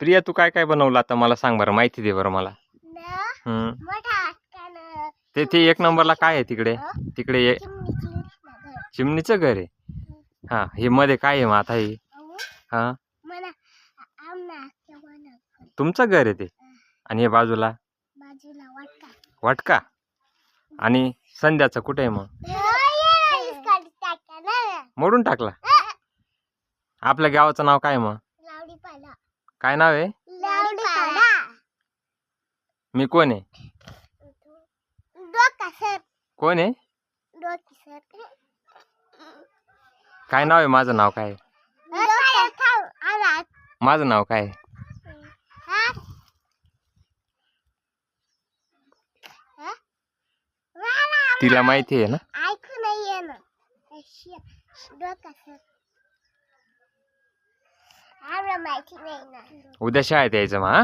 प्रिया तू काय काय बनवलं आता? मला सांग बरं माहिती दे बरं मला. हम्म. ते ते एक नंबरला काय आहे तिकडे? तिकडे ये- चिमणीची घर आहे? हा हे मध्ये काय आहे मग आता हे? हा? तुमचं घर आहे ते? आणि हे बाजूला? वाटका. आणि संध्याचं कुठे आहे मग? मोडून टाकला? आपल्या गावाचं नाव काय आहे मग? काय नाव आहे? मी कोण आहे? कोण आहे? काय नाव आहे? माझं नाव काय माझं नाव काय तिला माहिती आहे ना ऐकू नाही ये ना डोका सर आम्हाला माहिती नाही ना उद्या शाळेत यायचं मग हा